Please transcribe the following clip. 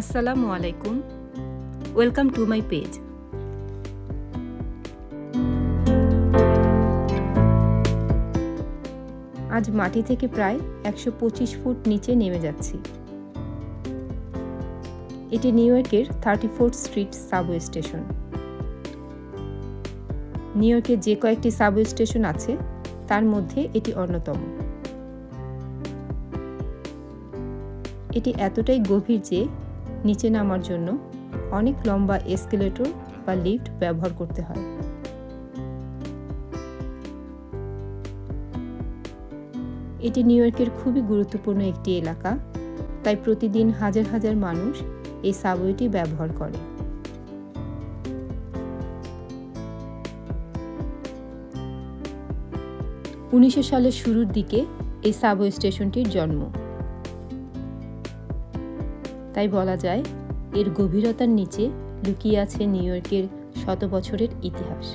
আসসালামু আলাইকুম। Welcome to my page আজ মাটি থেকে প্রায় একশো পঁচিশ ফুট নিচে নেমে যাচ্ছি। এটি নিউ ইয়র্কের thirty fourth street subway station. New ইয়র্কের যে কয়েকটি সাবওয়ে স্টেশন আছে, তার মধ্যে এটি অন্যতম। এটি এতটাই গভীর যে নিচে নামার জন্য অনেক লম্বা এসকেলেটর বা লিফট ব্যবহার করতে হয়। এটি নিউ ইয়র্কের খুবই গুরুত্বপূর্ণ একটি এলাকা, তাই প্রতিদিন হাজার হাজার মানুষ এই সাবওয়েটি ব্যবহার করে। উনিশশো সালের শুরুর দিকে এই সাবওয়ে স্টেশনটির জন্ম। তাই বলা যায় এর গভীরতার নিচে লুকিয়ে আছে নিউ ইয়র্কের শত বছরের ইতিহাস।